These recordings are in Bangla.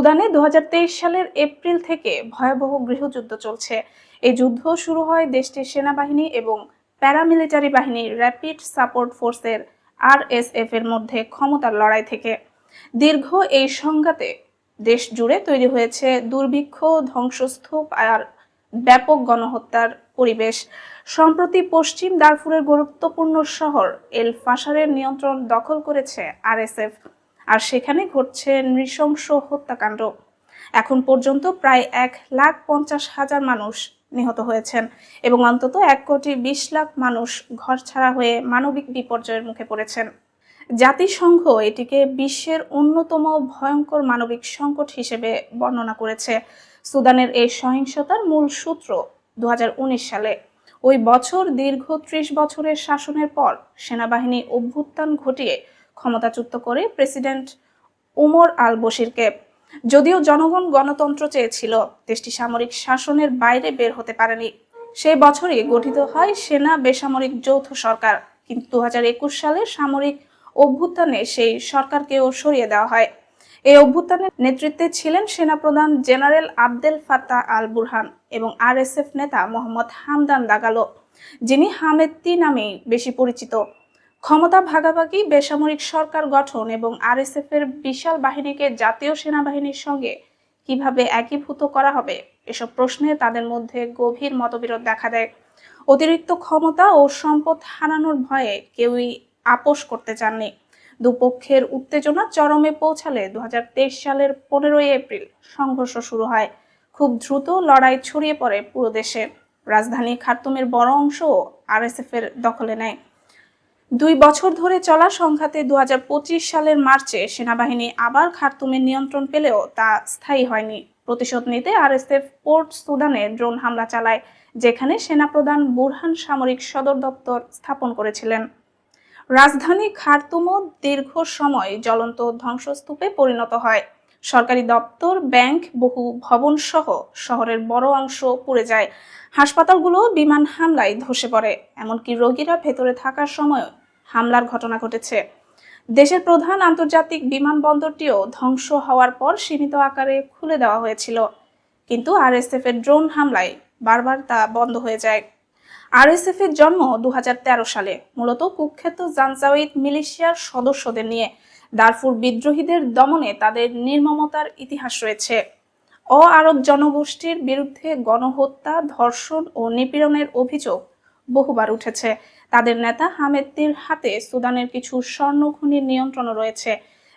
সুদানে দু সালের এপ্রিল থেকে ভয়াবহ গৃহযুদ্ধ চলছে। এই যুদ্ধ শুরু হয় দেশটির সেনাবাহিনী এবং প্যারামিলিটারি বাহিনী র্যাপিড সাপোর্ট ফোর্সের আরএসএফ এর মধ্যে ক্ষমতার লড়াই থেকে। দীর্ঘ এই সংঘাতে দেশ জুড়ে তৈরি হয়েছে দুর্ভিক্ষ, ধ্বংসস্তূপ আর ব্যাপক গণহত্যার পরিবেশ। সম্প্রতি পশ্চিম দারফুরের গুরুত্বপূর্ণ শহর এল ফাশারের নিয়ন্ত্রণ দখল করেছে আরএসএফ আর সেখানে ঘটছে নৃশংস হত্যাকাণ্ড। এখন পর্যন্ত প্রায় এক লাখ পঞ্চাশ হাজার মানুষ নিহত হয়েছেন এবং অন্তত এক কোটি বিশ লাখ মানুষ ঘরছাড়া হয়ে মানবিক বিপর্যয়ের মুখে পড়েছেন। জাতিসংঘ এটিকে বিশ্বের অন্যতম ভয়ঙ্কর মানবিক সংকট হিসেবে বর্ণনা করেছে। সুদানের এই সহিংসতার মূল সূত্র দু হাজার উনিশ সালে। ওই বছর দীর্ঘ ত্রিশ বছরের শাসনের পর সেনাবাহিনী অভ্যুত্থান ঘটিয়ে ক্ষমতাচ্যুত করে প্রেসিডেন্ট উমর আল বশিরকে। যদিও জনগণ গণতন্ত্র চেয়েছিল, দেশটি সামরিক শাসনের বাইরে বের হতে পারেনি। সেই বছরই গঠিত হয় সেনা বেসামরিক যৌথ সরকার। কিন্তু দু হাজার একুশ সালে সামরিক অভ্যুত্থানে সেই সরকারকেও সরিয়ে দেওয়া হয়। এই অভ্যুত্থানের নেতৃত্বে ছিলেন সেনাপ্রধান general Abdel Fattah al Burhan এবং আরএসএফ নেতা মোহাম্মদ হামদান দাগালো, যিনি হামেদ্দি নামেই বেশি পরিচিত। ক্ষমতা ভাগাভাগি, বেসামরিক সরকার গঠন এবং আরএসএফ এর বিশাল বাহিনীকে জাতীয় সেনাবাহিনীর সঙ্গে কীভাবে একীভূত করা হবে? এসব প্রশ্নে তাদের মধ্যে গভীর মতবিরোধ দেখা দেয়। অতিরিক্ত ক্ষমতা ও সম্পদ হারানোর ভয়ে কেউই আপোষ করতে চাননি। দুপক্ষের উত্তেজনা চরমে পৌঁছালে দু হাজার তেইশ সালের পনেরোই এপ্রিল সংঘর্ষ শুরু হয়। খুব দ্রুত লড়াই ছড়িয়ে পড়ে পুরো দেশে। রাজধানী খার্তুমের বড় অংশও আরএসএফ এর দখলে নেয়। দুই বছর ধরে চলা সংঘাতে দু হাজার পঁচিশ সালের মার্চে সেনাবাহিনী আবার খার্তুমের নিয়ন্ত্রণ পেলেও তা স্থায়ী হয়নি। প্রতিশোধ নিতে আরএসএফ পোর্ট সুদানে ড্রোন হামলা চালায়, যেখানে সেনাপ্রধান বুরহান সামরিক সদর দপ্তর স্থাপন করেছিলেন। রাজধানী খার্তুমও দীর্ঘ সময় জ্বলন্ত ধ্বংসস্তূপে পরিণত হয়। সরকারি দপ্তর, ব্যাংক, বহু ভবন সহ শহরের বড় অংশ পুড়ে যায়। হাসপাতালগুলো বিমান হামলায় ধসে পড়ে, এমনকি রোগীরা ভেতরে থাকার সময় হামলার ঘটনা ঘটেছে। দেশের প্রধান আন্তর্জাতিক বিমানবন্দরটিও ধ্বংস হওয়ার পর সীমিত আকারে খুলে দেওয়া হয়েছিল। কিন্তু আরএসএফ এর ড্রোন হামলায় বারবার তা বন্ধ হয়ে যায়। আর আরএসএফ এর জন্ম দু সালে। মূলত কুখ্যাত জানজাওয়িদ মিলিশিয়ার সদস্যদের নিয়ে দারফুর বিদ্রোহীদের দমনে তাদের নির্মমতার ইতিহাস রয়েছে। অ আরব জনগোষ্ঠীর বিরুদ্ধে গণহত্যা, ধর্ষণ ও নিপীড়নের অভিযোগ বহুবার উঠেছে। তাদের নেতা হামেদ্দির হাতে সুদানের কিছু স্বর্ণখনির নিয়ন্ত্রণ রয়েছে,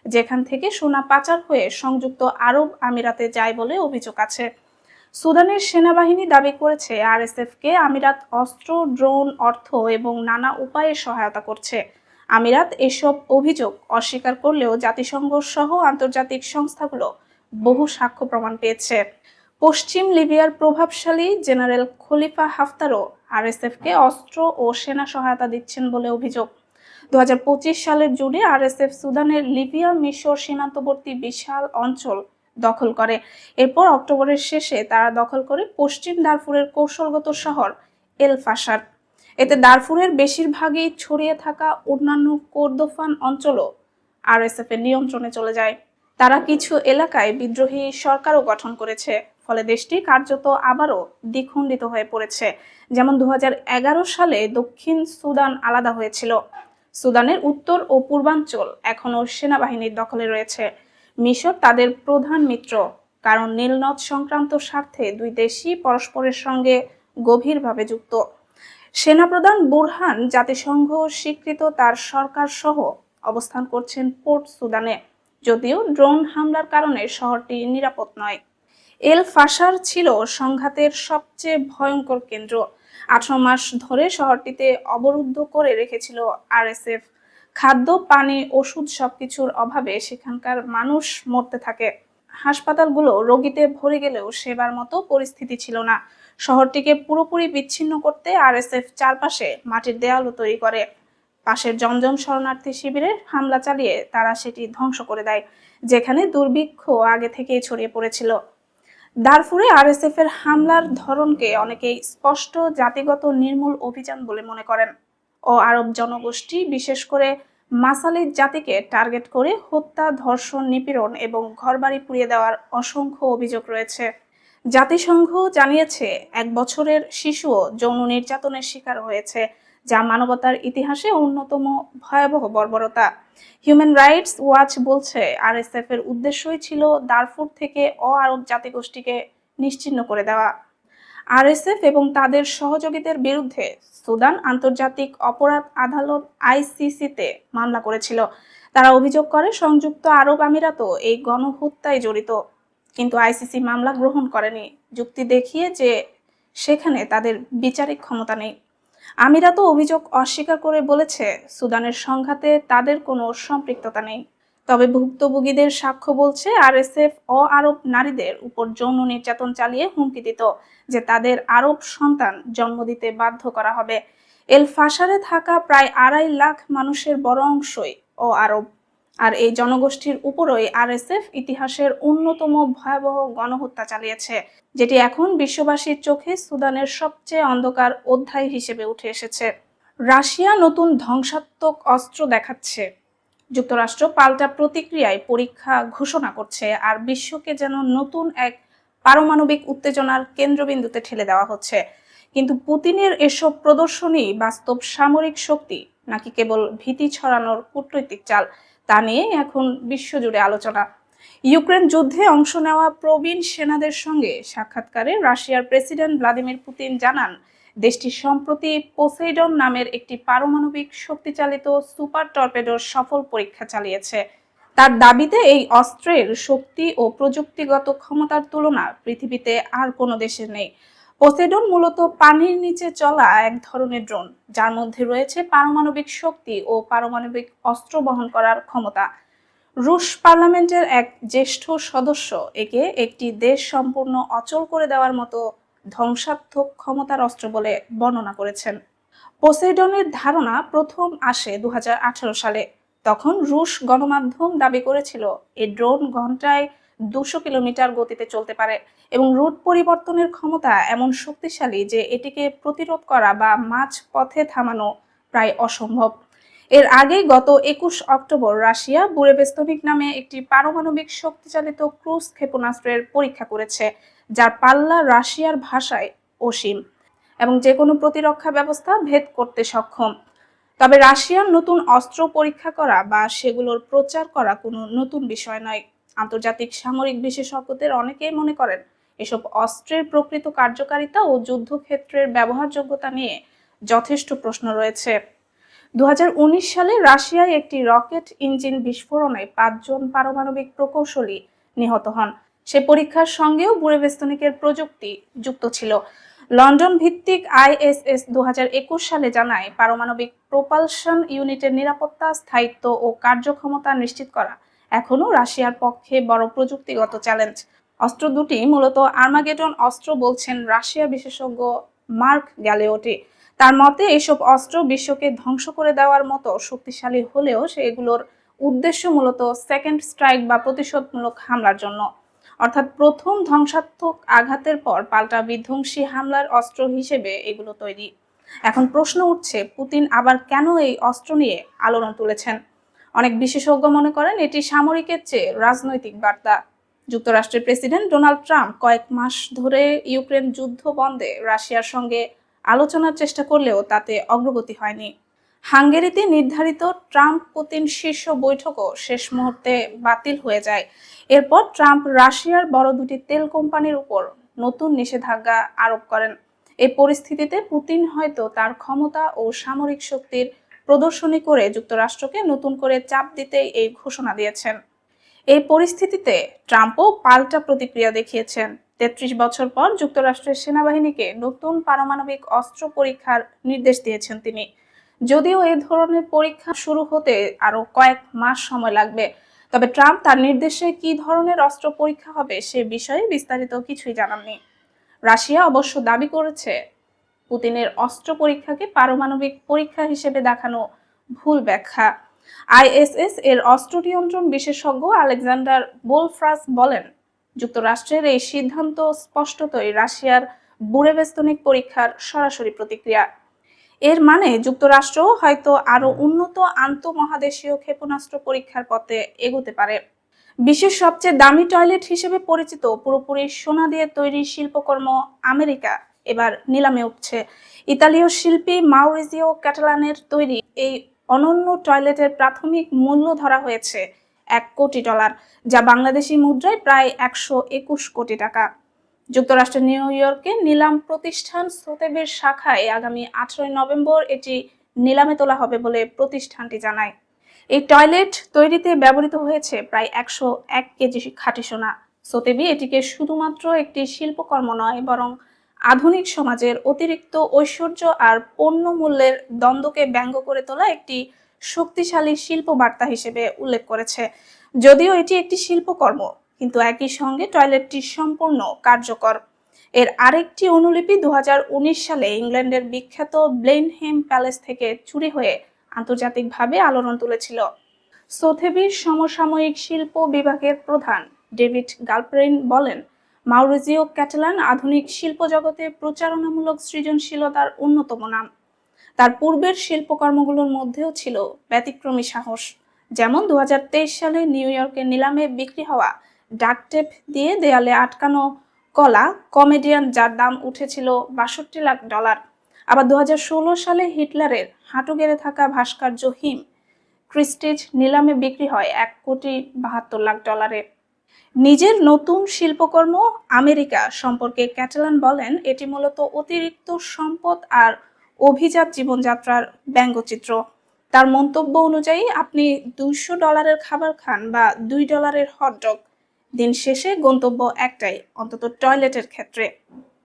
যেখান থেকে সোনা পাচার হয়ে সংযুক্ত আরব আমিরাতে যায় বলে অভিযোগ আছে। সুদানের সেনাবাহিনী দাবি করেছে আরএসএফ কে আমিরাত অস্ত্র, ড্রোন, অর্থ এবং নানা উপায়ে সহায়তা করছে। আমিরাত এসব অভিযোগ অস্বীকার করলেও জাতিসংঘ সহ আন্তর্জাতিক সংস্থাগুলো বহু সাক্ষ্য প্রমাণ পেয়েছে। পশ্চিম লিবিয়ার প্রভাবশালী জেনারেল খলিফা হাফতারও আরএসএফ কে অস্ত্র ও সেনা সহায়তা দিচ্ছেন বলে অভিযোগ। দু হাজার পঁচিশ সালের জুনে আরএসএফ সুদানের লিবিয়া মিশর সীমান্তবর্তী বিশাল অঞ্চল দখল করে। এরপর অক্টোবরের শেষে তারা দখল করে পশ্চিম দারফুরের কৌশলগত শহর এল ফাসার এতে দারফুরের বেশিরভাগই ছড়িয়ে থাকা অন্যান্য কোর্দোফান অঞ্চলও আরএসএফ এর নিয়ন্ত্রণে চলে যায়। তারা কিছু এলাকায় বিদ্রোহী সরকারও গঠন করেছে। ফলে দেশটি কার্যত আবারও দ্বিখণ্ডিত হয়ে পড়েছে। যেমন দু হাজার এগারো সালে দক্ষিণ সুদান আলাদা হয়েছিল। সুদানের উত্তর ও পূর্বাঞ্চল এখনও সেনাবাহিনীর দখলে রয়েছে। মিশর তাদের প্রধান মিত্র, কারণ নীলনদ সংক্রান্ত স্বার্থে দুই দেশই পরস্পরের সঙ্গে গভীরভাবে যুক্ত। সেনাপ্রধান বুরহান জাতিসংঘ স্বীকৃত তার সরকার সহ অবস্থান করছেন পোর্ট সুদানে, যদিও ড্রোন হামলার কারণে শহরটি নিরাপদ নয়। এল ফাসার ছিল সংঘাতের সবচেয়ে ভয়ঙ্কর কেন্দ্র। আঠারো মাস ধরে শহরটিতে অবরুদ্ধ করে রেখেছিল আরএসএফ। খাদ্য, পানি, ওষুধ সবকিছুর অভাবে সেখানকার মানুষ মরতে থাকে। হাসপাতালগুলো রোগীতে ভরে গেলেও সেবার মতো পরিস্থিতি ছিল না। শহরটিকে পুরোপুরি বিচ্ছিন্ন করতে আরএসএফ চারপাশে মাটির দেয়ালও তৈরি করে। পাশের জমজম শরণার্থী শিবিরে হামলা চালিয়ে তারা সেটি ধ্বংস করে দেয়, যেখানে দুর্ভিক্ষ আগে থেকেই ছড়িয়ে পড়েছিল। দারফুরে আরএসএফ এর হামলার ধরনকে অনেকেই স্পষ্ট জাতিগত নির্মূল অভিযান বলে মনে করেন। ও আরব জনগোষ্ঠী, বিশেষ করে মাসালিক জাতিকে টার্গেট করে হত্যা, ধর্ষণ, নিপীড়ন এবং ঘরবাড়ি পুড়িয়ে দেওয়ার অসংখ্য অভিযোগ রয়েছে। জাতিসংঘ জানিয়েছে, এক বছরের শিশুও যৌন নির্যাতনের শিকার হয়েছে। যা মানবতার ইতিহাসে অন্যতম ভয়াবহ বর্বরতা। হিউম্যান রাইটস ওয়াচ বলছে আরএসএফ এর উদ্দেশ্যই ছিল দারফুর থেকে অ আরব জাতিগোষ্ঠীকে নিশ্চিহ্ন করে দেওয়া। আরএসএফ এবং তাদের সহযোগীদের বিরুদ্ধে সুদান আন্তর্জাতিক অপরাধ আদালত আইসিসিতে মামলা করেছিল। তারা অভিযোগ করে, সংযুক্ত আরব আমিরাতও এই গণহত্যায় জড়িত। কিন্তু আইসিসি মামলা গ্রহণ করেনি। যুক্তি দেখিয়ে যে সেখানে তাদের বিচারিক ক্ষমতা নেই। আমিরাতও অভিযোগ অস্বীকার করে বলেছে, সুদানের সংঘাতে তাদের কোনো সম্পৃক্ততা নেই। তবে ভুক্তভোগীদের সাক্ষ্য বলছে, আরএসএফ অ আরব নারীদের উপর যৌন নির্যাতন চালিয়ে হুমকি দিত যে তাদের আরব সন্তান জন্ম দিতে বাধ্য করা হবে। এল ফাসারে থাকা প্রায় আড়াই লাখ মানুষের বড় অংশই অ আরব। আর এই জনগোষ্ঠীর উপরই আরএসএফ ইতিহাসের অন্যতম ভয়াবহ গণহত্যা চালিয়েছে, যেটি এখন বিশ্ববাসীর চোখে সুদানের সবচেয়ে অন্ধকার অধ্যায় হিসেবে উঠে এসেছে। রাশিয়া নতুন ধ্বংসাত্মক অস্ত্র দেখাচ্ছে। যুক্তরাষ্ট্র পাল্টা প্রতিক্রিয়ায় পরীক্ষা ঘোষণা করছে আর বিশ্বকে যেন নতুন এক পারমাণবিক উত্তেজনার কেন্দ্রবিন্দুতে ঠেলে দেওয়া হচ্ছে। কিন্তু পুতিনের এসব প্রদর্শনী বাস্তব সামরিক শক্তি নাকি কেবল ভীতি ছড়ানোর কূটনৈতিক চাল? তা নিয়ে এখন বিশ্বজুড়ে আলোচনা। ইউক্রেন যুদ্ধে অংশ নেওয়া প্রবীণ সেনাদের সঙ্গে সাক্ষাৎকারে রাশিয়ার প্রেসিডেন্ট ভ্লাদিমির পুতিন জানান, দেশটি সম্প্রতি পোসেইডন নামের একটি পারমাণবিক শক্তিচালিত সুপার টর্পেডোর সফল পরীক্ষা চালিয়েছে। তার দাবিতে এই অস্ত্রের শক্তি ও প্রযুক্তিগত ক্ষমতার তুলনা পৃথিবীতে আর কোনো দেশের নেই। পোসেডন মূলত পানির নিচে চলা এক ধরনের ড্রোন, যার মধ্যে রয়েছে পারমাণবিক শক্তি ও পারমাণবিক অস্ত্র বহন করার ক্ষমতা। রুশ পার্লামেন্টের এক জ্যেষ্ঠ সদস্য একে একটি দেশ সম্পূর্ণ অচল করে দেওয়ার মতো ধ্বংসাত্মক ক্ষমতার অস্ত্র বলে বর্ণনা করেছেন। পোসেডনের ধারণা প্রথম আসে দু হাজার আঠারো সালে। তখন রুশ গণমাধ্যম দাবি করেছিল, এ ড্রোন ঘন্টায় দুশো কিলোমিটার গতিতে চলতে পারে এবং রুট পরিবর্তনের ক্ষমতা এমন শক্তিশালী যে এটিকে প্রতিরোধ করা বা মাঝ পথে থামানো প্রায় অসম্ভব। এর আগে গত একুশ অক্টোবর রাশিয়া বুরেবেস্তনিক নামে একটি পারমাণবিক শক্তিচালিত ক্রুজ ক্ষেপণাস্ত্রের পরীক্ষা করেছে, যার পাল্লা রাশিয়ার ভাষায় অসীম এবং যে কোনো প্রতিরক্ষা ব্যবস্থা ভেদ করতে সক্ষম। তবে রাশিয়ার নতুন অস্ত্র পরীক্ষা করা বা সেগুলোর প্রচার করা কোনো নতুন বিষয় নয়। আন্তর্জাতিক সামরিক বিশেষজ্ঞদের অনেকেই মনে করেন, এসব অস্ত্রের প্রকৃত কার্যকারিতা ও যুদ্ধক্ষেত্রের ব্যবহারযোগ্যতা নিয়ে যথেষ্ট প্রশ্ন রয়েছে। দু সালে রাশিয়ায় একটি রকেট ইঞ্জিন বিস্ফোরণে পাঁচজন পারমাণবিক প্রকৌশলী নিহত হন। সে পরীক্ষার সঙ্গেও বুরেভেস্তনিকের প্রযুক্তি যুক্ত ছিল। লন্ডন ভিত্তিক আইএসএস দু হাজার একুশ সালে জানায়, পারমাণবিক প্রোপালশন ইউনিটের নিরাপত্তা, স্থায়িত্ব ও কার্যক্ষমতা নিশ্চিত করা এখনও রাশিয়ার পক্ষে বড় প্রযুক্তিগত চ্যালেঞ্জ। অস্ত্র দুটি, মূলত আর্মাগেটন অস্ত্র বলছেন রাশিয়া বিশেষজ্ঞ মার্ক গ্যালিওটি। তার মতে, এসব অস্ত্র বিশ্বকে ধ্বংস করে দেওয়ার মতো শক্তিশালী হলেও সেগুলোর উদ্দেশ্য মূলত সেকেন্ড স্ট্রাইক বা প্রতিশোধমূলক হামলার জন্য। অর্থাৎ প্রথম ধ্বংসাত্মক আঘাতের পর পাল্টা বিধ্বংসী হামলার অস্ত্র হিসেবে এগুলো তৈরি। এখন প্রশ্ন উঠছে, পুতিন আবার কেন এই অস্ত্র নিয়ে আলোড়ন তুলেছেন? অনেক বিশেষজ্ঞ মনে করেন এটি সামরিকের চেয়ে রাজনৈতিক বার্তা। যুক্তরাষ্ট্রের প্রেসিডেন্ট ডোনাল্ড ট্রাম্প কয়েক মাস ধরে ইউক্রেন যুদ্ধ বন্ধে রাশিয়ার সঙ্গে আলোচনার চেষ্টা করলেও তাতে অগ্রগতি হয়নি। হাঙ্গেরিতে নির্ধারিত ট্রাম্প পুতিন শীর্ষ বৈঠকও শেষ মুহূর্তে বাতিল হয়ে যায়। এরপর ট্রাম্প রাশিয়ার বড় দুটি তেল কোম্পানির উপর নতুন নিষেধাজ্ঞা আরোপ করেন। এই পরিস্থিতিতে পুতিন হয়তো তার ক্ষমতা ও সামরিক শক্তির প্রদর্শনী করে যুক্তরাষ্ট্রকে নতুন করে চাপ দিতেই এই ঘোষণা দিয়েছেন। এই পরিস্থিতিতে ট্রাম্পও পাল্টা প্রতিক্রিয়া দেখিয়েছেন। তেত্রিশ বছর পর যুক্তরাষ্ট্রের সেনাবাহিনীকে নতুন পারমাণবিক অস্ত্র পরীক্ষার নির্দেশ দিয়েছেন তিনি। যদিও এই ধরনের পরীক্ষা শুরু হতে আরও কয়েক মাস সময় লাগবে, তবে ট্রাম্প তার নির্দেশে কি ধরনের অস্ত্র পরীক্ষা হবে সে বিষয়ে বিস্তারিত কিছুই জানাননি। রাশিয়া অবশ্য দাবি করেছে পুতিনের অস্ত্র পরীক্ষাকে পারমাণবিক পরীক্ষা হিসেবে দেখানো ভুল ব্যাখ্যা। আইএসএস এর অস্ত্র নিয়ন্ত্রণ বিশেষজ্ঞ আলেকজান্ডার বোলফ্রাস বলেন, যুক্তরাষ্ট্রের এই সিদ্ধান্ত স্পষ্টতই রাশিয়ার বুরেবেস্তনিক পরীক্ষার সরাসরি প্রতিক্রিয়া। এর মানে যুক্তরাষ্ট্র হয়তো আরও উন্নত আন্তঃমহাদেশীয় ক্ষেপণাস্ত্র পরীক্ষার পথে এগোতে পারে। বিশ্বের সবচেয়ে দামি টয়লেট হিসেবে পরিচিত পুরোপুরি সোনা দিয়ে তৈরি শিল্পকর্ম আমেরিকা। এবার নিলামে উঠছে। ইতালীয় শিল্পী মাউরিজিও ক্যাটালানের তৈরি এই অনন্য টয়লেটের প্রাথমিক মূল্য ধরা হয়েছে এক কোটি ডলার, যা বাংলাদেশি মুদ্রায় প্রায় একশো একুশ কোটি টাকা। যুক্তরাষ্ট্রের নিউ ইয়র্কে নিলাম প্রতিষ্ঠান সোতেবের শাখায় আগামী আঠারোই নভেম্বর এটি নিলামে তোলা হবে বলে প্রতিষ্ঠানটি জানায়। এই টয়লেট তৈরিতে ব্যবহৃত হয়েছে প্রায় একশো এক কেজি খাঁটি সোনা। সোতেবি এটিকে শুধুমাত্র একটি শিল্পকর্ম নয়, বরং আধুনিক সমাজের অতিরিক্ত ঐশ্বর্য আর পণ্য মূল্যের দ্বন্দ্বকে ব্যঙ্গ করে তোলা একটি শক্তিশালী শিল্প বার্তা হিসেবে উল্লেখ করেছে। যদিও এটি একটি শিল্পকর্ম, কিন্তু একই সঙ্গে টয়লেটটি সম্পূর্ণ কার্যকর। এর আরেকটি অনুলিপি দু হাজার উনিশ সালে ইংল্যান্ডের বিখ্যাত ব্লেনহেম প্যালেস থেকে চুরি হয়ে আন্তর্জাতিকভাবে আলোড়ন তুলেছিল। সোথেবির সমসাময়িক শিল্প বিভাগের প্রধান ডেভিড গালপ্রেইন বলেন মাউরিজিও ক্যাটালান আধুনিক শিল্প জগতে প্রচারণামূলক সৃজনশীলতার অন্যতম নাম। তার পূর্বের শিল্পকর্মগুলোর মধ্যেও ছিল ব্যতিক্রমী সাহস, যেমন দু হাজার তেইশ সালে নিউ ইয়র্কের নিলামে বিক্রি হওয়া ডাকটেপ দিয়ে দেয়ালে আটকানো কলা কমেডিয়ান যার দাম উঠেছিল বাষট্টি লাখ ডলার। আবার দু হাজার ষোলো সালে হিটলারের হাঁটু গেড়ে থাকা ভাস্কর্য হিম ক্রিস্টেজ নিলামে বিক্রি হয় এক কোটি বাহাত্তর লাখ ডলারে। নিজের নতুন শিল্পকর্ম আমেরিকা সম্পর্কে ক্যাটালান বলেন, এটি মূলত অতিরিক্ত সম্পদ আর অভিজাত জীবনযাত্রার ব্যঙ্গচিত্র। তার মন্তব্য অনুযায়ী, আপনি দুইশো ডলারের খাবার খান বা দুই ডলারের হটডগ দিন শেষে গন্তব্য একটাই, অন্তত টয়লেটের ক্ষেত্রে।